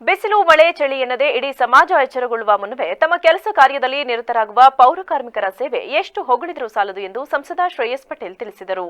ಬಿಸಿಲು, ಮಳೆ, ಚಳಿ ಎನ್ನದೇ ಇಡೀ ಸಮಾಜ ಎಚ್ಚರಗೊಳ್ಳುವ ಮುನ್ನವೇ ತಮ್ಮ ಕೆಲಸ ಕಾರ್ಯದಲ್ಲಿ ನಿರತರಾಗುವ ಪೌರ ಕಾರ್ಮಿಕರ ಸೇವೆ ಎಷ್ಟು ಹೊಗಳಿದರೂ ಸಾಲದು ಎಂದು ಸಂಸದ ಶ್ರೇಯಸ್ ಪಟೇಲ್ ತಿಳಿಸಿದರು.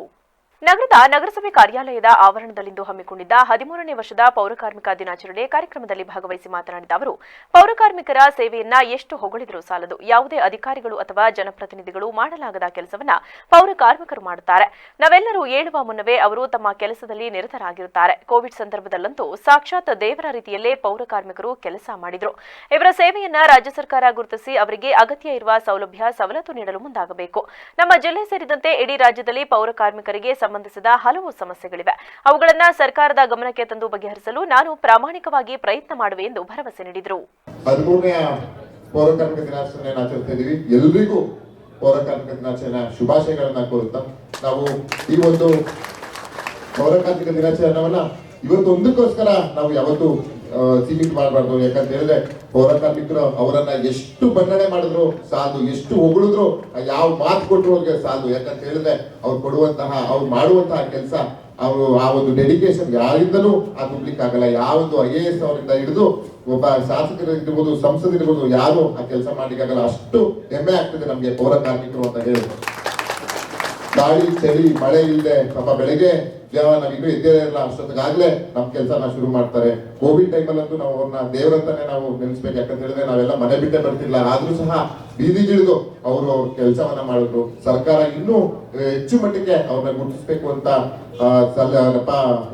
ನಗರದ ನಗರಸಭೆ ಕಾರ್ಯಾಲಯದ ಆವರಣದಲ್ಲಿಂದು ಹಮ್ಮಿಕೊಂಡಿದ್ದ ಹದಿಮೂರನೇ ವರ್ಷದ ಪೌರಕಾರ್ಮಿಕ ದಿನಾಚರಣೆ ಕಾರ್ಯಕ್ರಮದಲ್ಲಿ ಭಾಗವಹಿಸಿ ಮಾತನಾಡಿದ ಅವರು ಪೌರಕಾರ್ಮಿಕರ ಸೇವೆಯನ್ನ ಎಷ್ಟು ಹೊಗಳಿದರೂ ಸಾಲದು. ಯಾವುದೇ ಅಧಿಕಾರಿಗಳು ಅಥವಾ ಜನಪ್ರತಿನಿಧಿಗಳು ಮಾಡಲಾಗದ ಕೆಲಸವನ್ನ ಪೌರಕಾರ್ಮಿಕರು ಮಾಡುತ್ತಾರೆ. ನಾವೆಲ್ಲರೂ ಏಳುವ ಮುನ್ನವೇ ಅವರು ತಮ್ಮ ಕೆಲಸದಲ್ಲಿ ನಿರತರಾಗಿರುತ್ತಾರೆ. ಕೋವಿಡ್ ಸಂದರ್ಭದಲ್ಲಂತೂ ಸಾಕ್ಷಾತ್ ದೇವರ ರೀತಿಯಲ್ಲೇ ಪೌರಕಾರ್ಮಿಕರು ಕೆಲಸ ಮಾಡಿದ್ರು. ಇವರ ಸೇವೆಯನ್ನ ರಾಜ್ಯ ಸರ್ಕಾರ ಗುರುತಿಸಿ ಅವರಿಗೆ ಅಗತ್ಯ ಇರುವ ಸೌಲಭ್ಯ ಸವಲತ್ತು ನೀಡಲು ಮುಂದಾಗಬೇಕು. ನಮ್ಮ ಜಿಲ್ಲೆ ಸೇರಿದಂತೆ ಇಡೀ ರಾಜ್ಯದಲ್ಲಿ ಪೌರ ಕಾರ್ಮಿಕರಿಗೆ ಸಂಬಂಧಿಸಿದ ಹಲವು ಸಮಸ್ಯೆಗಳಿವೆ. ಅವುಗಳನ್ನು ಸರ್ಕಾರದ ಗಮನಕ್ಕೆ ತಂದು ಬಗೆಹರಿಸಲು ನಾನು ಪ್ರಾಮಾಣಿಕವಾಗಿ ಪ್ರಯತ್ನ ಮಾಡುವೆ ಎಂದು ಭರವಸೆ ನೀಡಿದರು. ನಾವು ಈ ಒಂದು ಪೌರಕಾರ್ಮಿಕ ದಿನಾಚರಣೆಯನ್ನ ಇವತ್ತು ಒಂದಕ್ಕೋಸ್ಕರ ನಾವು ಯಾವತ್ತು ಸೀಮಿತ ಮಾಡಬಾರ್ದು. ಯಾಕಂತ ಹೇಳಿದ್ರೆ ಪೌರ ಕಾರ್ಮಿಕರು ಅವರನ್ನ ಎಷ್ಟು ಬಣ್ಣನೆ ಮಾಡಿದ್ರು ಸಾಧು, ಎಷ್ಟು ಹೊಗಳಿದ್ರು ಯಾವ ಮಾತು ಕೊಟ್ಟರು ಅವ್ರಿಗೆ ಸಾಧು. ಯಾಕಂತ ಹೇಳಿದ್ರೆ ಅವ್ರು ಕೊಡುವಂತಹ, ಅವ್ರು ಮಾಡುವಂತಹ ಕೆಲಸ, ಅವರು ಆ ಒಂದು ಡೆಡಿಕೇಶನ್ ಯಾರಿಂದಲೂ ಆ ತುಂಬಲಿಕ್ಕೆ ಆಗಲ್ಲ. ಯಾವ ಒಂದು ಐ ಎ ಎಸ್ ಅವರಿಂದ ಹಿಡಿದು ಒಬ್ಬ ಶಾಸಕರಿರ್ಬೋದು, ಸಂಸದರಿರ್ಬೋದು, ಯಾರು ಆ ಕೆಲಸ ಮಾಡ್ಲಿಕ್ಕಾಗಲ್ಲ. ಅಷ್ಟು ಹೆಮ್ಮೆ ಆಗ್ತದೆ ನಮಗೆ ಪೌರ ಕಾರ್ಮಿಕರು ಅಂತ ಹೇಳಿ. ಗಾಳಿ ಚಳಿ ಮಳೆ ಇಲ್ಲದೆ ನಮ್ಮ ಬೆಳಗ್ಗೆ ದೇವ ನಾವ್ ಇದ್ದೇ ಇರಲ್ಲ, ಅಷ್ಟೊತ್ತಿಗಾಗ್ಲೇ ನಮ್ಮ ಕೆಲಸನ ಶುರು ಮಾಡ್ತಾರೆ. ಕೋವಿಡ್ ಟೈಮಲ್ಲಂತೂ ನಾವು ಅವ್ರನ್ನ ದೇವರಂತಾನೆ ನಾವು ನೆನೆಸ್ಬೇಕು. ಯಾಕಂತ ಹೇಳಿದ್ರೆ ನಾವೆಲ್ಲ ಮನೆ ಬಿಟ್ಟೆ ಬರ್ತಿಲ್ಲ ಆದ್ರೂ ಸಹ ಬೀದಿಗಿಳಿದು ಅವರು ಅವ್ರ ಕೆಲಸವನ್ನ ಮಾಡಿದ್ರು. ಸರ್ಕಾರ ಇನ್ನೂ ಹೆಚ್ಚು ಮಟ್ಟಿಗೆ ಅವ್ರನ್ನ ಗುರುತಿಸ್ಬೇಕು ಅಂತ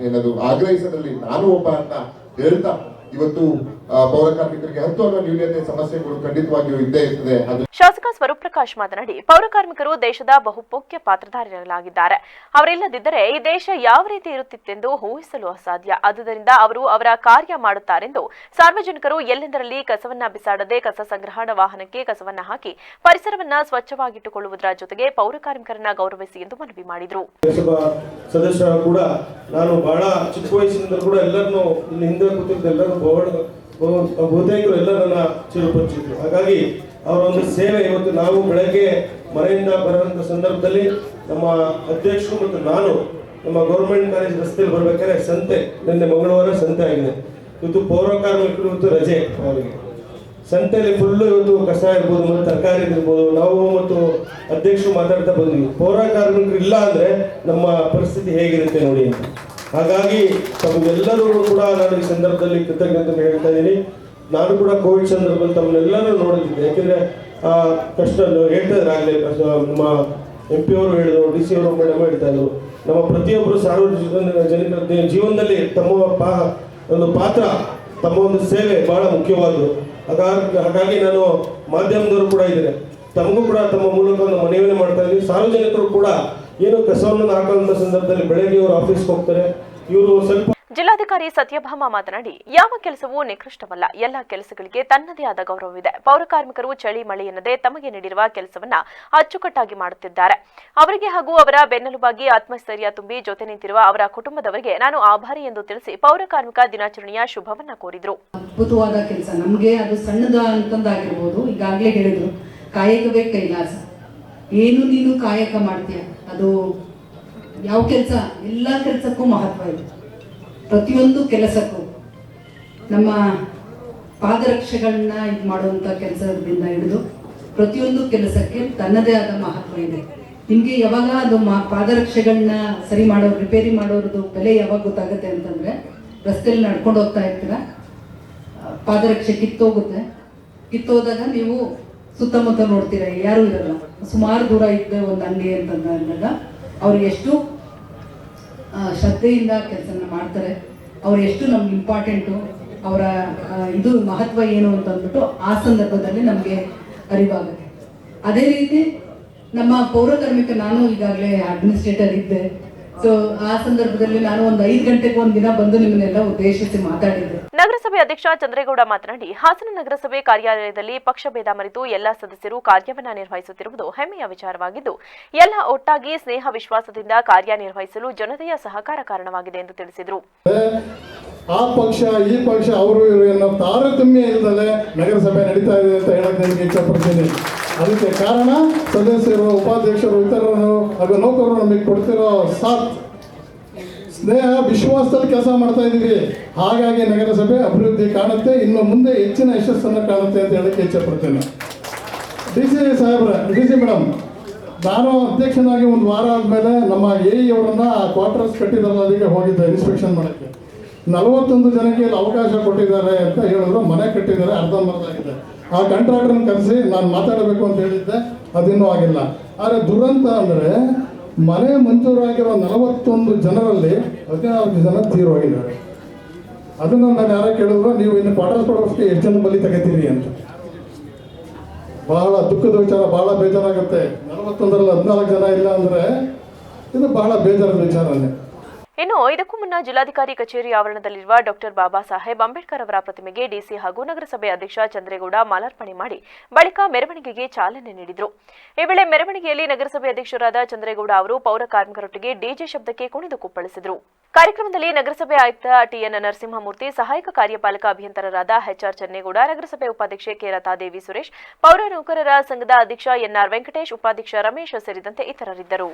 ಏನದು, ಆಗ್ರಹಿಸೋದ್ರಲ್ಲಿ ನಾನು ಒಬ್ಬ ಅಂತ ಹೇಳ್ತಾ, ಇವತ್ತು ಆ, ಪೌರ ಕಾರ್ಮಿಕರಿಗೆ ಹತ್ತು ಅನ್ನೋ ನ್ಯೂನತೆ ಸಮಸ್ಯೆಗಳು ಖಂಡಿತವಾಗಿಯೂ ಇದ್ದೇ ಇರ್ತದೆ. ಶಾಸಕ ಸ್ವರೂಪ್ ಪ್ರಕಾಶ್ ಮಾತನಾಡಿ ಪೌರಕಾರ್ಮಿಕರು ದೇಶದ ಬಹುಮುಖ್ಯ ಪಾತ್ರಧಾರಿಗಳಾಗಿದ್ದಾರೆ ಅವರಿಲ್ಲದಿದ್ದರೆ ಈ ದೇಶ ಯಾವ ರೀತಿ ಇರುತ್ತಿತ್ತೆಂದು ಊಹಿಸಲು ಅಸಾಧ್ಯ. ಆದುದರಿಂದ ಅವರು ಅವರ ಕಾರ್ಯ ಮಾಡುತ್ತಾರೆಂದು ಸಾರ್ವಜನಿಕರು ಎಲ್ಲೆಂದರಲ್ಲಿ ಕಸವನ್ನ ಬಿಸಾಡದೆ ಕಸ ಸಂಗ್ರಹಣಾ ವಾಹನಕ್ಕೆ ಕಸವನ್ನ ಹಾಕಿ ಪರಿಸರವನ್ನ ಸ್ವಚ್ಛವಾಗಿಟ್ಟುಕೊಳ್ಳುವುದರ ಜೊತೆಗೆ ಪೌರಕಾರ್ಮಿಕರನ್ನ ಗೌರವಿಸಿ ಎಂದು ಮನವಿ ಮಾಡಿದರು. ಸದಸ್ಯರು ಕೂಡ ನಾನು ಬಹಳ ಚಿಕ್ಕ ವಯಸ್ಸಿನಿಂದ ಕೂಡ ಎಲ್ಲರನ್ನೂ ಇಲ್ಲಿ ಹಿಂದೆ ಕೂತಿದ್ದ ಎಲ್ಲರೂ ಬಹು ಎಲ್ಲ ಬಹುತೇಕರು ಎಲ್ಲರನ್ನ ಚಿರುಪರಿಚಿದ್ರು ಹಾಗಾಗಿ ಅವರ ಒಂದು ಸೇವೆ ಇವತ್ತು ನಾವು ಬೆಳಗ್ಗೆ ಮನೆಯಿಂದ ಬರುವಂತ ಸಂದರ್ಭದಲ್ಲಿ ನಮ್ಮ ಅಧ್ಯಕ್ಷರು ಮತ್ತು ನಾನು ನಮ್ಮ ಗೌರ್ಮೆಂಟ್ ಕಾಲೇಜ್ ರಸ್ತೆಯಲ್ಲಿ ಬರ್ಬೇಕಾದ್ರೆ ಸಂತೆ, ನಿನ್ನೆ ಮಂಗಳವಾರ ಸಂತೆ ಆಗಿದೆ. ಇವತ್ತು ಪೌರ ಕಾರ್ಮಿಕರು ಇವತ್ತು ರಜೆ ಅವರಿಗೆ. ಸಂತೆಯಲ್ಲಿ ಫುಲ್ಲು ಇವತ್ತು ಕಸ ಇರ್ಬೋದು ಮತ್ತು ತರಕಾರಿ ಇರ್ಬೋದು. ನಾವು ಮತ್ತು ಅಧ್ಯಕ್ಷರು ಮಾತಾಡ್ತಾ ಬಂದ್ವಿ. ಪೌರ ಕಾರ್ಮಿಕರು ಇಲ್ಲ ಅಂದ್ರೆ ನಮ್ಮ ಪರಿಸ್ಥಿತಿ ಹೇಗಿರುತ್ತೆ ನೋಡಿ ಅಂತ. ಹಾಗಾಗಿ ತಮಗೆಲ್ಲರೂ ಕೂಡ ನಾನು ಈ ಸಂದರ್ಭದಲ್ಲಿ ಕೃತಜ್ಞತೆ ಹೇಳ್ತಾ ಇದ್ದೀನಿ. ನಾನು ಕೂಡ ಕೋವಿಡ್ ಸಂದರ್ಭದಲ್ಲಿ ತಮ್ಮನ್ನೆಲ್ಲರೂ ನೋಡಿದ್ದೆ ಯಾಕೆಂದ್ರೆ, ಆ, ಕಷ್ಟ ಹೇಳ್ತಾ ಆಗಲೇ ನಮ್ಮ ಎಂ ಪಿ ಅವರು ಹೇಳಿದ್ರು ಡಿ ಸಿ ಅವರು ಮೇಡಮ್ ಹೇಳ್ತಾ ಇದ್ರು. ನಮ್ಮ ಪ್ರತಿಯೊಬ್ಬರು ಸಾರ್ವಜನಿಕ ಜನರ ಜೀವನದಲ್ಲಿ ತಮ್ಮ ಪಾ, ಒಂದು ಪಾತ್ರ, ತಮ್ಮ ಒಂದು ಸೇವೆ ಬಹಳ ಮುಖ್ಯವಾದದ್ದು ಹಾಗಾಗಿ ಹಾಗಾಗಿ ನಾನು ಮಾಧ್ಯಮದವರು ಕೂಡ ಇದ್ದಾರೆ ತಮಗೂ ಕೂಡ ತಮ್ಮ ಮೂಲಕ ಒಂದು ಮನವಿಯನ್ನು ಮಾಡ್ತಾ ಇದ್ದೀವಿ ಸಾರ್ವಜನಿಕರು ಕೂಡ ಏನು ಕಸವನ್ನು ಹಾಕುವಂತ ಸಂದರ್ಭದಲ್ಲಿ ಬೆಳಗ್ಗೆ ಇವರು ಆಫೀಸ್ಗೆ ಹೋಗ್ತಾರೆ. ಇವರು ಸ್ವಲ್ಪ ಜಿಲ್ಲಾಧಿಕಾರಿ ಸತ್ಯಭಾಮ ಮಾತನಾಡಿ ಯಾವ ಕೆಲಸವೂ ನಿಕೃಷ್ಟವಲ್ಲ. ಎಲ್ಲ ಕೆಲಸಗಳಿಗೆ ತನ್ನದೇ ಆದ ಗೌರವವಿದೆ. ಪೌರಕಾರ್ಮಿಕರು ಚಳಿ ಮಳೆ ಎನ್ನದೆ ತಮಗೆ ನೀಡಿರುವ ಕೆಲಸವನ್ನ ಅಚ್ಚುಕಟ್ಟಾಗಿ ಮಾಡುತ್ತಿದ್ದಾರೆ. ಅವರಿಗೆ ಹಾಗೂ ಅವರ ಬೆನ್ನೆಲುಬಾಗಿ ಆತ್ಮಸ್ಥೈರ್ಯ ತುಂಬಿ ಜೊತೆ ನಿಂತಿರುವ ಅವರ ಕುಟುಂಬದವರಿಗೆ ನಾನು ಆಭಾರಿ ಎಂದು ತಿಳಿಸಿ ಪೌರಕಾರ್ಮಿಕ ದಿನಾಚರಣೆಯ ಶುಭವನ್ನ ಕೋರಿದರು. ಅದ್ಭುತವಾದ ಕೆಲಸ. ನಮಗೆ ಅದು ಸಣ್ಣದ ಅಂತಂದಾಗಿರ್ಬೋದು. ಈಗಾಗಲೇ ಹೇಳಿದ್ರು ಕಾಯಕವೇ ಕೈಲಾಸ. ಏನು ನೀನು ಕಾಯಕ ಮಾಡ್ತೀಯ? ಅದು ಯಾವ ಕೆಲಸ? ಎಲ್ಲ ಕೆಲಸಕ್ಕೂ ಮಹತ್ವ ಇದೆ. ಪ್ರತಿಯೊಂದು ಕೆಲಸಕ್ಕೂ ನಮ್ಮ ಪಾದರಕ್ಷೆಗಳನ್ನ ಇದು ಮಾಡುವಂಥ ಕೆಲಸದಿಂದ ಹಿಡಿದು ಪ್ರತಿಯೊಂದು ಕೆಲಸಕ್ಕೆ ತನ್ನದೇ ಆದ ಮಹತ್ವ ಇದೆ. ನಿಮಗೆ ಯಾವಾಗ ಅದು ಮಾ ಪಾದರಕ್ಷೆಗಳನ್ನ ಸರಿ ಮಾಡೋ ರಿಪೇರಿ ಮಾಡೋರದು ಬೆಲೆ ಯಾವಾಗ ಗೊತ್ತಾಗುತ್ತೆ ಅಂತಂದ್ರೆ ರಸ್ತೆಯಲ್ಲಿ ನಡ್ಕೊಂಡು ಹೋಗ್ತಾ ಇರ್ತೀರ. ಪಾದರಕ್ಷೆ ಕಿತ್ತೋಗುತ್ತೆ. ಕಿತ್ತೋದಾಗ ನೀವು ಸುತ್ತಮುತ್ತ ನೋಡ್ತೀರ, ಯಾರು ಇರಲ್ಲ. ಸುಮಾರು ದೂರ ಇದ್ದ ಒಂದು ಅಂಗಡಿ ಅಂತಂದಾಗ ಅವ್ರು ಎಷ್ಟು ಶ್ರದ್ಧೆಯಿಂದ ಕೆಲಸನ ಮಾಡ್ತಾರೆ. ಅವ್ರು ಎಷ್ಟು ನಮ್ಗೆ ಇಂಪಾರ್ಟೆಂಟು ಅವರ ಇದು ಮಹತ್ವ ಏನು ಅಂತ ಅಂದ್ಬಿಟ್ಟು ಆ ಸಂದರ್ಭದಲ್ಲಿ ನಮಗೆ ಅರಿವಾಗುತ್ತೆ. ಅದೇ ರೀತಿ ನಮ್ಮ ಪೌರಕಾರ್ಮಿಕ ನಾನು ಈಗಾಗಲೇ ಅಡ್ಮಿನಿಸ್ಟ್ರೇಟರ್ ಇದ್ದೆ. ಸೊ ಆ ಸಂದರ್ಭದಲ್ಲಿ ನಾನು ಒಂದು ಐದು ಗಂಟೆಗೆ ಒಂದು ದಿನ ಬಂದು ನಿಮ್ಮನ್ನೆಲ್ಲ ಉದ್ದೇಶಿಸಿ ಮಾತಾಡಿದ್ದೆ. ನಗರಸಭೆ ಅಧ್ಯಕ್ಷ ಚಂದ್ರೇಗೌಡ ಮಾತನಾಡಿ ಹಾಸನ ನಗರಸಭೆ ಕಾರ್ಯಾಲಯದಲ್ಲಿ ಪಕ್ಷಭೇದ ಮರೆತು ಎಲ್ಲಾ ಸದಸ್ಯರು ಕಾರ್ಯವನ್ನ ನಿರ್ವಹಿಸುತ್ತಿರುವುದು ಹೆಮ್ಮೆಯ ವಿಚಾರವಾಗಿದ್ದು ಎಲ್ಲ ಒಟ್ಟಾಗಿ ಸ್ನೇಹ ವಿಶ್ವಾಸದಿಂದ ಕಾರ್ಯನಿರ್ವಹಿಸಲು ಜನತೆಯ ಸಹಕಾರ ಕಾರಣವಾಗಿದೆ ಎಂದು ತಿಳಿಸಿದರು. ಆ ಪಕ್ಷ ಈ ಪಕ್ಷ ಅವರು ಇವರು ಅನ್ನೋ ತಾರತಮ್ಯ ಇಲ್ಲದಲೆ ನಗರಸಭೆ ನಡೀತಾ ಇದೆ ಅಂತ ಹೇಳಕ್ ನನಗೆ ಇಷ್ಟಪಡ್ತೀನಿ ಅದಕ್ಕೆ ಕಾರಣ, ಸದಸ್ಯರು, ಉಪಾಧ್ಯಕ್ಷರು ಇತರರು ಹಾಗೂ ನೌಕರರು ನಮಗೆ ಕೊಡ್ತಿರೋ ಸಾಥ್, ಸ್ನೇಹ, ವಿಶ್ವಾಸದಲ್ಲಿ ಕೆಲಸ ಮಾಡ್ತಾ ಇದ್ದೀವಿ ಹಾಗಾಗಿ ನಗರಸಭೆ ಅಭಿವೃದ್ಧಿ ಕಾಣುತ್ತೆ. ಇನ್ನು ಮುಂದೆ ಹೆಚ್ಚಿನ ಯಶಸ್ಸನ್ನು ಕಾಣುತ್ತೆ ಅಂತ ಹೇಳಕ್ಕೆ ಇಚ್ಛಪಡ್ತೇನೆ ಡಿ ಸಿ ಸಾಹೇಬ್ರ, ಡಿ ಸಿ ಮೇಡಮ್ ನಾನು ಅಧ್ಯಕ್ಷನಾಗಿ ಒಂದು ವಾರ ಆದಮೇಲೆ ನಮ್ಮ ಎ ಇ ಅವರನ್ನ ಕ್ವಾರ್ಟರ್ಸ್ ಕಟ್ಟಿದಾರಲ್ಲ, ಅದಕ್ಕೆ ಹೋಗಿದ್ದೆ ಇನ್ಸ್ಪೆಕ್ಷನ್ ಮಾಡೋಕ್ಕೆ. ನಲವತ್ತೊಂದು ಜನಕ್ಕೆ ಇಲ್ಲಿ ಅವಕಾಶ ಕೊಟ್ಟಿದ್ದಾರೆ ಅಂತ ಹೇಳಿದ್ರು. ಮನೆ ಕಟ್ಟಿದ್ದಾರೆ ಅರ್ಧಂಬರ್ಧಾಗಿದೆ ಆ ಕಾಂಟ್ರಾಕ್ಟರ್ನ ಕರೆಸಿ ನಾನು ಮಾತಾಡಬೇಕು ಅಂತ ಹೇಳಿದ್ದೆ, ಅದಿನ್ನೂ ಆಗಿಲ್ಲ. ಆದರೆ ದುರಂತ ಅಂದರೆ ಮನೆ ಮಂಜೂರಾಗಿರೋ ನಲವತ್ತೊಂದು ಜನರಲ್ಲಿ ಹದಿನಾಲ್ಕು ಜನ ತೀರೋಗಿದ್ದಾರೆ ಅದನ್ನು ನಾನು ಯಾರೋ ಕೇಳಿದ್ರು, ನೀವು ಇನ್ನು ಕ್ವಾರ್ಟರ್ಸ್ ಕೊಡೋಷ್ಟು ಎಷ್ಟು ಜನ ಬಲಿ ತೆಗಿತೀರಿ ಅಂತ. ಬಹಳ ದುಃಖದ ವಿಚಾರ, ಬಹಳ ಬೇಜಾರಾಗುತ್ತೆ. ನಲವತ್ತೊಂದರಲ್ಲಿ ಹದಿನಾಲ್ಕು ಜನ ಇಲ್ಲ ಅಂದರೆ ಇದು ಬಹಳ ಬೇಜಾರದ ವಿಚಾರನೇ. ಇನ್ನು ಇದಕ್ಕೂ ಮುನ್ನ ಜಿಲ್ಲಾಧಿಕಾರಿ ಕಚೇರಿ ಆವರಣದಲ್ಲಿರುವ ಡಾಕ್ಟರ್ ಬಾಬಾ ಸಾಹೇಬ್ ಅಂಬೇಡ್ಕರ್ ಅವರ ಪ್ರತಿಮೆಗೆ ಡಿಸಿ ಹಾಗೂ ನಗರಸಭೆ ಅಧ್ಯಕ್ಷ ಚಂದ್ರೇಗೌಡ ಮಾಲಾರ್ಪಣೆ ಮಾಡಿ ಬಳಿಕ ಮೆರವಣಿಗೆಗೆ ಚಾಲನೆ ನೀಡಿದರು. ಈ ವೇಳೆ ಮೆರವಣಿಗೆಯಲ್ಲಿ ನಗರಸಭೆ ಅಧ್ಯಕ್ಷರಾದ ಚಂದ್ರೇಗೌಡ ಅವರು ಪೌರ ಕಾರ್ಮಿಕರೊಟ್ಟಿಗೆ ಡಿಜೆ ಶಬ್ದಕ್ಕೆ ಕುಣಿದು ಕುಪ್ಪಳಿಸಿದರು. ಕಾರ್ಯಕ್ರಮದಲ್ಲಿ ನಗರಸಭೆ ಆಯುಕ್ತ ಟಿಎನ್ ನರಸಿಂಹಮೂರ್ತಿ, ಸಹಾಯಕ ಕಾರ್ಯಪಾಲಕ ಅಭಿಯಂತರರಾದ ಎಚ್ಆರ್ ಚನ್ನೇಗೌಡ, ನಗರಸಭೆ ಉಪಾಧ್ಯಕ್ಷೆ ಕೆರತಾದೇವಿ ಸುರೇಶ್, ಪೌರ ನೌಕರರ ಸಂಘದ ಅಧ್ಯಕ್ಷ ಎನ್ಆರ್ ವೆಂಕಟೇಶ್, ಉಪಾಧ್ಯಕ್ಷ ರಮೇಶ್ ಸೇರಿದಂತೆ ಇತರರಿದ್ದರು.